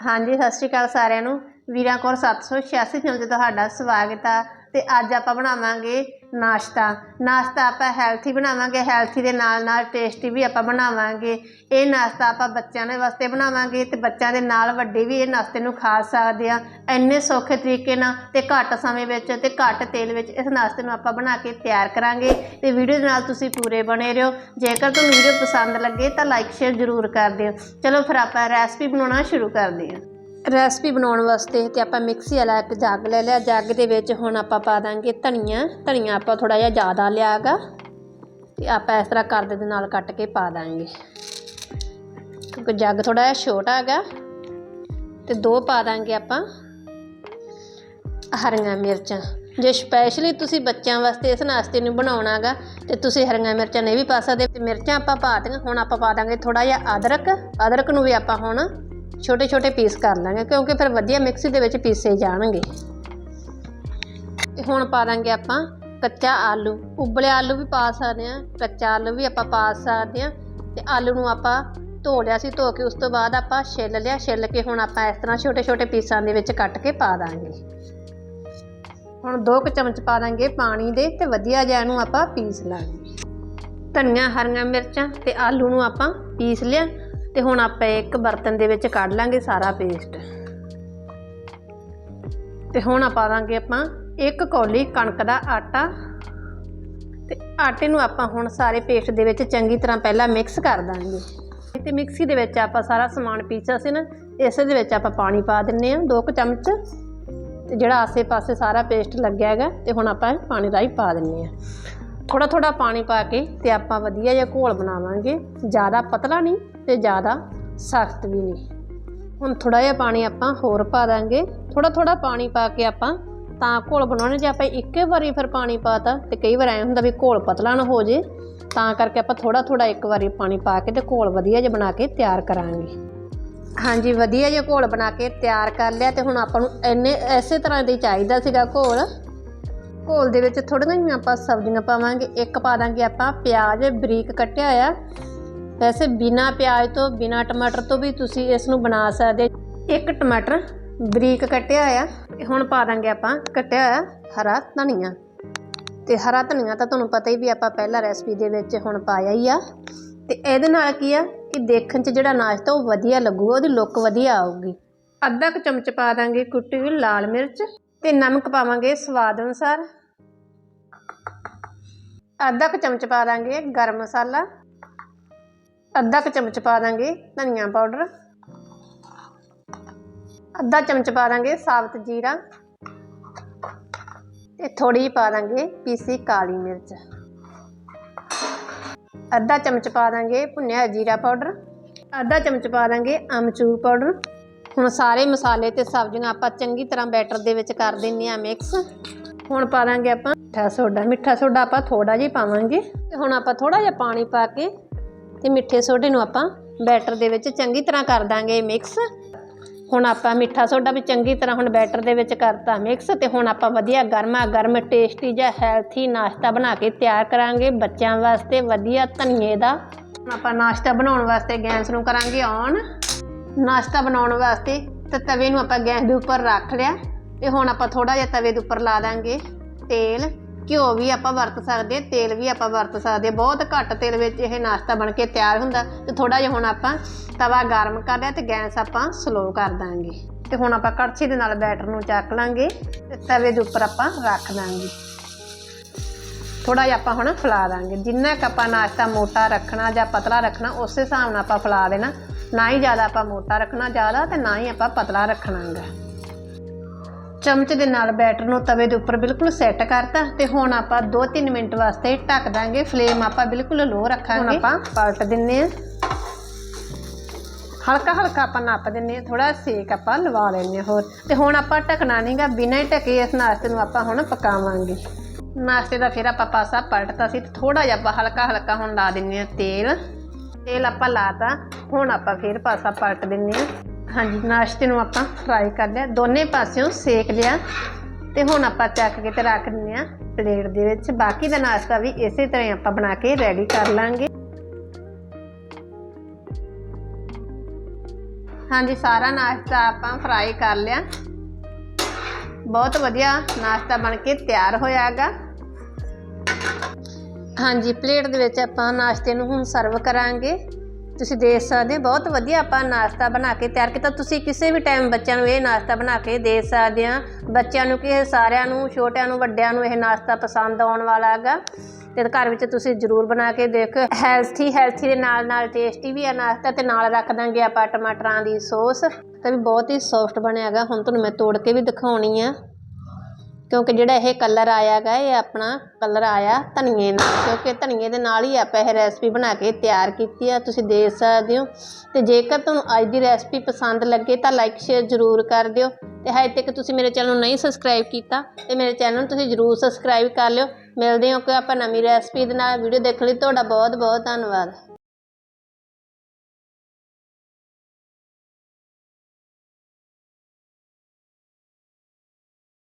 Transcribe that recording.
ਹਾਂਜੀ ਸਤਿ ਸ਼੍ਰੀ ਅਕਾਲ ਸਾਰਿਆਂ ਨੂੰ। ਵੀਰਾਂ ਕੌਰ 786 ਚੈਨਲ 'ਤੇ ਤੁਹਾਡਾ ਸਵਾਗਤ ਆ। ਤੇ ਅੱਜ ਆਪਾਂ ਬਣਾਵਾਂਗੇ ਨਾਸ਼ਤਾ। ਨਾਸ਼ਤਾ ਆਪਾਂ ਹੈਲਥੀ ਬਣਾਵਾਂਗੇ ਹੈਲਥੀ ਦੇ ਨਾਲ ਨਾਲ ਟੇਸਟੀ ਵੀ ਆਪਾਂ ਬਣਾਵਾਂਗੇ। ਇਹ ਨਾਸ਼ਤਾ ਆਪਾਂ ਬੱਚਿਆਂ ਦੇ ਵਾਸਤੇ ਬਣਾਵਾਂਗੇ ਤੇ ਬੱਚਿਆਂ ਦੇ ਨਾਲ ਵੱਡੇ ਵੀ ਇਹ ਨਾਸ਼ਤੇ ਨੂੰ ਖਾ ਸਕਦੇ ਆ ਇੰਨੇ ਸੌਖੇ ਤਰੀਕੇ ਨਾਲ ਤੇ ਘੱਟ ਸਮੇਂ ਵਿੱਚ ਤੇ ਘੱਟ ਤੇਲ ਵਿੱਚ ਇਸ ਨਾਸ਼ਤੇ ਨੂੰ ਆਪਾਂ ਬਣਾ ਕੇ ਤਿਆਰ ਕਰਾਂਗੇ। ਤੇ ਵੀਡੀਓ ਦੇ ਨਾਲ ਤੁਸੀਂ ਪੂਰੇ ਬਣੇ ਰਹੋ। ਜੇਕਰ ਤੁਹਾਨੂੰ ਵੀਡੀਓ ਪਸੰਦ ਲੱਗੇ ਤਾਂ ਲਾਈਕ ਸ਼ੇਅਰ ਜ਼ਰੂਰ ਕਰ ਦਿਓ। ਚਲੋ ਫਿਰ ਆਪਾਂ ਰੈਸਪੀ ਬਣਾਉਣਾ ਸ਼ੁਰੂ ਕਰਦੇ ਹਾਂ। ਰੈਸਪੀ ਬਣਾਉਣ ਵਾਸਤੇ ਤੇ ਆਪਾਂ ਮਿਕਸੀ ਵਾਲਾ ਇੱਕ ਜੱਗ ਲੈ ਲਿਆ। ਜੱਗ ਦੇ ਵਿੱਚ ਹੁਣ ਆਪਾਂ ਪਾ ਦਾਂਗੇ ਧਨੀਆ। ਧਨੀਆ ਆਪਾਂ ਥੋੜਾ ਜਿਹਾ ਜ਼ਿਆਦਾ ਲਿਆਗਾ ਤੇ ਆਪਾਂ ਇਸ ਤਰ੍ਹਾਂ ਕਰਦ ਦੇ ਨਾਲ ਕੱਟ ਕੇ ਪਾ ਦਾਂਗੇ। ਕਿਉਂਕਿ ਜੱਗ ਥੋੜਾ ਜਿਹਾ ਛੋਟਾ ਹੈਗਾ ਤੇ ਦੋ ਪਾ ਦਾਂਗੇ ਆਪਾਂ ਹਰੀਆਂ ਮਿਰਚਾਂ। ਜੇ ਸਪੈਸ਼ਲੀ ਤੁਸੀਂ ਬੱਚਿਆਂ ਵਾਸਤੇ ਇਸ ਨਾਸ਼ਤੇ ਨੂੰ ਬਣਾਉਣਾਗਾ ਤੇ ਤੁਸੀਂ ਹਰੀਆਂ ਮਿਰਚਾਂ ਨਹੀਂ ਵੀ ਪਾ ਸਕਦੇ। ਤੇ ਮਿਰਚਾਂ ਆਪਾਂ ਪਾ ਦਿੱਤੀਆਂ, ਹੁਣ ਆਪਾਂ ਪਾ ਦਾਂਗੇ ਥੋੜਾ ਜਿਹਾ ਅਦਰਕ। ਅਦਰਕ ਨੂੰ ਵੀ ਆਪਾਂ ਹੁਣ ਛੋਟੇ ਛੋਟੇ ਪੀਸ ਕਰ ਲਾਂਗੇ, ਕਿਉਂਕਿ ਫਿਰ ਵਧੀਆ ਮਿਕਸੀ ਦੇ ਵਿੱਚ ਪੀਸੇ ਜਾਣਗੇ। ਤੇ ਹੁਣ ਪਾ ਦਾਂਗੇ ਆਪਾਂ ਕੱਚਾ ਆਲੂ। ਉਬਲੇ ਆਲੂ ਵੀ ਪਾ ਸਕਦੇ ਆ ਕੱਚਾ ਆਲੂ ਵੀ ਆਪਾਂ ਪਾ ਸਕਦੇ ਆ ਤੇ ਆਲੂ ਨੂੰ ਆਪਾਂ ਧੋ ਲਿਆ ਸੀ, ਧੋ ਕੇ ਉਸ ਤੋਂ ਬਾਅਦ ਆਪਾਂ ਛਿੱਲ ਲਿਆ, ਛਿੱਲ ਕੇ ਹੁਣ ਆਪਾਂ ਇਸ ਤਰ੍ਹਾਂ ਛੋਟੇ ਛੋਟੇ ਪੀਸਾਂ ਦੇ ਵਿੱਚ ਕੱਟ ਕੇ ਪਾ ਦਾਂਗੇ। ਹੁਣ ਦੋ ਕੁ ਚਮਚ ਪਾ ਦਾਂਗੇ ਪਾਣੀ ਦੇ ਤੇ ਵਧੀਆ ਜਿਹਾ ਇਹਨੂੰ ਆਪਾਂ ਪੀਸ ਲਾਂਗੇ। ਧਨੀਆ, ਹਰੀਆਂ ਮਿਰਚਾਂ ਤੇ ਆਲੂ ਨੂੰ ਆਪਾਂ ਪੀਸ ਲਿਆ। ਤੇ ਹੁਣ ਆਪਾਂ ਇੱਕ ਬਰਤਨ ਦੇ ਵਿੱਚ ਕੱਢ ਲਾਂਗੇ ਸਾਰਾ ਪੇਸਟ ਤੇ ਹੁਣ ਆਪਾਂ ਦਾਂਗੇ ਆਪਾਂ ਇੱਕ ਕੌਲੀ ਕਣਕ ਦਾ ਆਟਾ। ਤੇ ਆਟੇ ਨੂੰ ਆਪਾਂ ਹੁਣ ਸਾਰੇ ਪੇਸਟ ਦੇ ਵਿੱਚ ਚੰਗੀ ਤਰ੍ਹਾਂ ਪਹਿਲਾਂ ਮਿਕਸ ਕਰ ਦਾਂਗੇ। ਤੇ ਮਿਕਸੀ ਦੇ ਵਿੱਚ ਆਪਾਂ ਸਾਰਾ ਸਮਾਨ ਪੀਸਿਆ ਸੀ ਨਾ, ਇਸੇ ਦੇ ਵਿੱਚ ਆਪਾਂ ਪਾਣੀ ਪਾ ਦਿੰਨੇ ਆ, ਦੋ ਕੁ ਚਮਚ। ਤੇ ਜਿਹੜਾ ਆਸੇ-ਪਾਸੇ ਸਾਰਾ ਪੇਸਟ ਲੱਗਿਆ ਹੈਗਾ, ਤੇ ਹੁਣ ਆਪਾਂ ਪਾਣੀ ਰਾਈ ਪਾ ਦਿੰਨੇ ਆ। ਥੋੜਾ ਥੋੜਾ ਪਾਣੀ ਪਾ ਕੇ ਤੇ ਆਪਾਂ ਵਧੀਆ ਜਿਹਾ ਘੋਲ ਬਣਾਵਾਂਗੇ। ਜ਼ਿਆਦਾ ਪਤਲਾ ਨਹੀਂ ਤੇ ਜ਼ਿਆਦਾ ਸਖਤ ਵੀ ਨਹੀਂ। ਹੁਣ ਥੋੜਾ ਜਿਹਾ ਪਾਣੀ ਆਪਾਂ ਹੋਰ ਪਾ ਦਾਂਗੇ। ਥੋੜਾ ਥੋੜਾ ਪਾਣੀ ਪਾ ਕੇ ਆਪਾਂ ਤਾਂ ਘੋਲ ਬਣਾਉਣਾ। ਜੇ ਆਪਾਂ ਇੱਕੇ ਵਾਰੀ ਫਿਰ ਪਾਣੀ ਪਾਤਾ ਤੇ ਕਈ ਵਾਰ ਐ ਹੁੰਦਾ ਵੀ ਘੋਲ ਪਤਲਾ ਨਾ ਹੋ ਜੇ, ਤਾਂ ਕਰਕੇ ਆਪਾਂ ਥੋੜਾ ਥੋੜਾ ਇੱਕ ਵਾਰੀ ਪਾਣੀ ਪਾ ਕੇ ਤੇ ਘੋਲ ਵਧੀਆ ਜਿਹਾ ਬਣਾ ਕੇ ਤਿਆਰ ਕਰਾਂਗੇ। ਹਾਂਜੀ, ਵਧੀਆ ਜਿਹਾ ਘੋਲ ਬਣਾ ਕੇ ਤਿਆਰ ਕਰ ਲਿਆ ਤੇ ਹੁਣ ਆਪਾਂ ਨੂੰ ਇੰਨੇ, ਐਸੇ ਤਰ੍ਹਾਂ ਦੇ ਚਾਹੀਦਾ ਸੀਗਾ ਘੋਲ। ਘੋਲ ਦੇ ਵਿੱਚ ਥੋੜ੍ਹੀਆਂ ਜਿਹੀਆਂ ਆਪਾਂ ਸਬਜ਼ੀਆਂ ਪਾਵਾਂਗੇ, ਇੱਕ ਪਾ ਦਾਂਗੇ ਆਪਾਂ ਪਿਆਜ਼, ਬਰੀਕ ਕੱਟਿਆ ਆ ਵੈਸੇ ਬਿਨਾ ਪਿਆਜ਼ ਤੋਂ, ਬਿਨਾ ਟਮਾਟਰ ਤੋਂ ਵੀ ਤੁਸੀਂ ਇਸ ਨੂੰ ਬਣਾ ਸਕਦੇ ਇੱਕ ਟਮਾਟਰ ਬਰੀਕ ਕੱਟਿਆ ਆ ਤੇ ਹੁਣ ਪਾ ਦਾਂਗੇ ਆਪਾਂ ਕੱਟਿਆ ਹੋਇਆ ਹਰਾ ਧਨੀਆ। ਤੇ ਹਰਾ ਧਨੀਆ ਤਾਂ ਤੁਹਾਨੂੰ ਪਤਾ ਹੀ ਵੀ ਆਪਾਂ ਪਹਿਲਾਂ ਰੈਸਪੀ ਦੇ ਵਿੱਚ ਹੁਣ ਪਾਇਆ ਹੀ ਆ। ਤੇ ਇਹਦੇ ਨਾਲ ਕੀ ਆ ਕਿ ਦੇਖਣ 'ਚ ਜਿਹੜਾ ਨਾਸ਼ਤਾ ਉਹ ਵਧੀਆ ਲੱਗੂਗਾ, ਉਹਦੀ ਲੁੱਕ ਵਧੀਆ ਆਊਗੀ। ਅੱਧਾ ਕੁ ਚਮਚ ਪਾ ਦਾਂਗੇ ਕੁੱਟੀ ਹੋਈ ਲਾਲ ਮਿਰਚ ਤੇ ਨਮਕ ਪਾਵਾਂਗੇ ਸਵਾਦ ਅਨੁਸਾਰ। ਅੱਧਾ ਕੁ ਚਮਚ ਪਾ ਦਾਂਗੇ ਗਰਮ ਮਸਾਲਾ। ਅੱਧਾ ਕੁ ਚਮਚ ਪਾ ਦਾਂਗੇ ਧਨੀਆ ਪਾਊਡਰ। ਅੱਧਾ ਚਮਚ ਪਾ ਦਾਂਗੇ ਸਾਬਤ ਜੀਰਾ। ਤੇ ਥੋੜੀ ਪਾ ਦਾਂਗੇ ਪੀਸੀ ਕਾਲੀ ਮਿਰਚ। ਅੱਧਾ ਚਮਚ ਪਾ ਦਾਂਗੇ ਭੁੰਨਿਆ ਜੀਰਾ ਪਾਊਡਰ। ਅੱਧਾ ਚਮਚ ਪਾ ਦਾਂਗੇ ਅਮਚੂਰ ਪਾਊਡਰ। ਹੁਣ ਸਾਰੇ ਮਸਾਲੇ ਤੇ ਸਬਜ਼ੀਆਂ ਆਪਾਂ ਚੰਗੀ ਤਰ੍ਹਾਂ ਬੈਟਰ ਦੇ ਵਿੱਚ ਕਰ ਦਿੰਨੇ ਆ ਮਿਕਸ। ਹੁਣ ਪਾ ਦਾਂਗੇ ਆਪਾਂ ਮਿੱਠਾ ਸੋਡਾ ਮਿੱਠਾ ਸੋਡਾ ਆਪਾਂ ਥੋੜਾ ਜਿਹਾ ਪਾਵਾਂਗੇ। ਤੇ ਹੁਣ ਆਪਾਂ ਥੋੜਾ ਜਿਹਾ ਪਾਣੀ ਪਾ ਕੇ ਤੇ ਮਿੱਠੇ ਸੋਡੇ ਨੂੰ ਆਪਾਂ ਬੈਟਰ ਦੇ ਵਿੱਚ ਚੰਗੀ ਤਰ੍ਹਾਂ ਕਰ ਦਾਂਗੇ ਮਿਕਸ। ਹੁਣ ਆਪਾਂ ਮਿੱਠਾ ਸੋਡਾ ਵੀ ਚੰਗੀ ਤਰ੍ਹਾਂ ਹੁਣ ਬੈਟਰ ਦੇ ਵਿੱਚ ਕਰਤਾ ਮਿਕਸ ਤੇ ਹੁਣ ਆਪਾਂ ਵਧੀਆ ਗਰਮਾ ਗਰਮ ਟੇਸਟੀ ਜਿਹਾ ਹੈਲਥੀ ਨਾਸ਼ਤਾ ਬਣਾ ਕੇ ਤਿਆਰ ਕਰਾਂਗੇ ਬੱਚਿਆਂ ਵਾਸਤੇ ਵਧੀਆ ਧਨੀਏ ਦਾ। ਆਪਾਂ ਨਾਸ਼ਤਾ ਬਣਾਉਣ ਵਾਸਤੇ ਗੈਸ ਨੂੰ ਕਰਾਂਗੇ ਔਨ। ਨਾਸ਼ਤਾ ਬਣਾਉਣ ਵਾਸਤੇ ਤੇ ਤਵੇ ਨੂੰ ਆਪਾਂ ਗੈਸ ਦੇ ਉੱਪਰ ਰੱਖ ਲਿਆ ਤੇ ਹੁਣ ਆਪਾਂ ਥੋੜਾ ਜਿਹਾ ਤਵੇ ਦੇ ਉੱਪਰ ਲਾ ਦਾਂਗੇ। ਤੇਲ, ਘਿਓ ਵੀ ਆਪਾਂ ਵਰਤ ਸਕਦੇ ਹਾਂ, ਤੇਲ ਵੀ ਆਪਾਂ ਵਰਤ ਸਕਦੇ ਹਾਂ। ਬਹੁਤ ਘੱਟ ਤੇਲ ਵਿੱਚ ਇਹ ਨਾਸ਼ਤਾ ਬਣ ਕੇ ਤਿਆਰ ਹੁੰਦਾ। ਤੇ ਥੋੜਾ ਜਿਹਾ ਹੁਣ ਆਪਾਂ ਤਵਾ ਗਰਮ ਕਰ ਲਿਆ ਤੇ ਗੈਸ ਆਪਾਂ ਸਲੋ ਕਰ ਦਾਂਗੇ। ਤੇ ਹੁਣ ਆਪਾਂ ਕੜਛੀ ਦੇ ਨਾਲ ਬੈਟਰ ਨੂੰ ਚੱਕ ਲਾਂਗੇ ਤੇ ਤਵੇ ਦੇ ਉੱਪਰ ਆਪਾਂ ਰੱਖ ਦਾਂਗੇ। ਥੋੜਾ ਜਿਹਾ ਆਪਾਂ ਹੁਣ ਫਲਾ ਦਾਂਗੇ। ਜਿੰਨਾ ਕ ਆਪਾਂ ਨਾਸ਼ਤਾ ਮੋਟਾ ਰੱਖਣਾ ਜਾਂ ਪਤਲਾ ਰੱਖਣਾ, ਉਸੇ ਹਿਸਾਬ ਨਾਲ ਆਪਾਂ ਫੈਲਾ ਦੇਣਾ। ਨਾ ਹੀ ਜ਼ਿਆਦਾ ਆਪਾਂ ਮੋਟਾ ਰੱਖਣਾ ਜ਼ਿਆਦਾ ਤੇ ਨਾ ਹੀ ਆਪਾਂ ਪਤਲਾ ਰੱਖਣਾਗਾ ਚਮਚ ਦੇ ਨਾਲ ਬੈਟਰ ਨੂੰ ਤਵੇ ਦੇ ਉੱਪਰ ਬਿਲਕੁਲ ਸੈੱਟ ਕਰਤਾ ਤੇ ਹੁਣ ਆਪਾਂ 2-3 ਮਿੰਟ ਵਾਸਤੇ ਢੱਕ ਦਾਂਗੇ। ਫਲੇਮ ਆਪਾਂ ਬਿਲਕੁਲ ਲੋ ਰੱਖਾਂਗੇ। ਹੁਣ ਆਪਾਂ ਪਲਟ ਦਿੰਨੇ ਆ। ਹਲਕਾ ਹਲਕਾ ਆਪਾਂ ਨੱਪ ਦਿੰਨੇ ਆ ਥੋੜਾ ਸੇਕ ਆਪਾਂ ਲਵਾ ਲੈਨੇ ਆ ਹੋਰ। ਤੇ ਹੁਣ ਆਪਾਂ ਢੱਕਣਾ ਨਹੀਂਗਾ ਬਿਨਾਂ ਹੀ ਢਕੇ ਇਸ ਨਾਸ਼ਤੇ ਨੂੰ ਆਪਾਂ ਹੁਣ ਪਕਾਵਾਂਗੇ। ਨਾਸ਼ਤੇ ਦਾ ਫਿਰ ਆਪਾਂ ਪਾਸਾ ਪਲਟਤਾ ਸੀ ਤੇ ਥੋੜਾ ਜਿਹਾ ਆਪਾਂ ਹਲਕਾ ਹਲਕਾ ਹੁਣ ਲਾ ਦਿੰਨੇ ਆ ਤੇਲ। ਤੇਲ ਆਪਾਂ ਲਾਤਾ, ਹੁਣ ਆਪਾਂ ਫਿਰ ਪਾਸਾ ਪਲਟ ਦਿੰਨੇ ਆ। ਹਾਂਜੀ, ਨਾਸ਼ਤੇ ਨੂੰ ਆਪਾਂ ਫਰਾਈ ਕਰ ਲਿਆ ਦੋਨੇ ਪਾਸਿਓਂ ਸੇਕ ਲਿਆ ਤੇ ਹੁਣ ਆਪਾਂ ਚੱਕ ਕੇ ਤੇ ਰੱਖ ਦਿੰਨੇ ਆ ਪਲੇਟ ਦੇ ਵਿੱਚ। ਬਾਕੀ ਦਾ ਨਾਸ਼ਤਾ ਵੀ ਇਸੇ ਤਰ੍ਹਾਂ ਹੀ ਆਪਾਂ ਬਣਾ ਕੇ ਰੈਡੀ ਕਰ ਲਾਂਗੇ। ਹਾਂਜੀ, ਸਾਰਾ ਨਾਸ਼ਤਾ ਆਪਾਂ ਫਰਾਈ ਕਰ ਲਿਆ। ਬਹੁਤ ਵਧੀਆ ਨਾਸ਼ਤਾ ਬਣ ਕੇ ਤਿਆਰ ਹੋਇਆਗਾ। ਹਾਂਜੀ, ਪਲੇਟ ਦੇ ਵਿੱਚ ਆਪਾਂ ਨਾਸ਼ਤੇ ਨੂੰ ਹੁਣ ਸਰਵ ਕਰਾਂਗੇ। ਤੁਸੀਂ ਦੇਖ ਸਕਦੇ ਹੋ, ਬਹੁਤ ਵਧੀਆ ਆਪਾਂ ਨਾਸ਼ਤਾ ਬਣਾ ਕੇ ਤਿਆਰ ਕੀਤਾ। ਤੁਸੀਂ ਕਿਸੇ ਵੀ ਟਾਈਮ ਬੱਚਿਆਂ ਨੂੰ ਇਹ ਨਾਸ਼ਤਾ ਬਣਾ ਕੇ ਦੇ ਸਕਦੇ ਆ। ਬੱਚਿਆਂ ਨੂੰ ਕਿ ਸਾਰਿਆਂ ਨੂੰ, ਛੋਟਿਆਂ ਨੂੰ, ਵੱਡਿਆਂ ਨੂੰ ਇਹ ਨਾਸ਼ਤਾ ਪਸੰਦ ਆਉਣ ਵਾਲਾ ਹੈਗਾ। ਤੇ ਘਰ ਵਿੱਚ ਤੁਸੀਂ ਜ਼ਰੂਰ ਬਣਾ ਕੇ ਦੇਖੋ ਹੈਲਥੀ ਹੈਲਥੀ ਦੇ ਨਾਲ ਨਾਲ ਟੇਸਟੀ ਵੀ ਆ ਨਾਸ਼ਤਾ ਤੇ ਨਾਲ ਰੱਖ ਦਾਂਗੇ ਆਪਾਂ ਟਮਾਟਰਾਂ ਦੀ ਸੌਸ। ਤੇ ਵੀ ਬਹੁਤ ਹੀ ਸੌਫਟ ਬਣਿਆ ਹੈਗਾ। ਹੁਣ ਤੁਹਾਨੂੰ ਮੈਂ ਤੋੜ ਕੇ ਵੀ ਦਿਖਾਉਣੀ ਆ। ਕਿਉਂਕਿ ਜਿਹੜਾ ਇਹ ਕਲਰ ਆਇਆਗਾ ਇਹ ਆਪਣਾ ਕਲਰ ਆਇਆ ਧਨੀਏ ਨਾਲ, ਕਿਉਂਕਿ ਧਨੀਏ ਦੇ ਨਾਲ ਹੀ ਆਪਾਂ ਇਹ ਰੈਸਪੀ ਬਣਾ ਕੇ ਤਿਆਰ ਕੀਤੀ ਆ, ਤੁਸੀਂ ਦੇਖ ਸਕਦੇ ਹੋ। ਤੇ ਜੇਕਰ ਤੁਹਾਨੂੰ ਅੱਜ ਦੀ ਰੈਸਪੀ ਪਸੰਦ ਲੱਗੇ ਤਾਂ ਲਾਈਕ ਸ਼ੇਅਰ ਜ਼ਰੂਰ ਕਰ ਦਿਓ। ਤੇ ਹਜੇ ਤੱਕ ਤੁਸੀਂ ਮੇਰੇ ਚੈਨਲ ਨੂੰ ਨਹੀਂ ਸਬਸਕ੍ਰਾਈਬ ਕੀਤਾ, ਤੇ ਮੇਰੇ ਚੈਨਲ ਨੂੰ ਤੁਸੀਂ ਜ਼ਰੂਰ ਸਬਸਕ੍ਰਾਈਬ ਕਰ ਲਿਓ। ਮਿਲਦੇ ਹਾਂ ਕਿ ਆਪਾਂ ਨਵੀਂ ਰੈਸਪੀ ਦੇ ਨਾਲ। ਵੀਡੀਓ ਦੇਖਣ ਲਈ ਤੁਹਾਡਾ ਬਹੁਤ ਬਹੁਤ ਧੰਨਵਾਦ।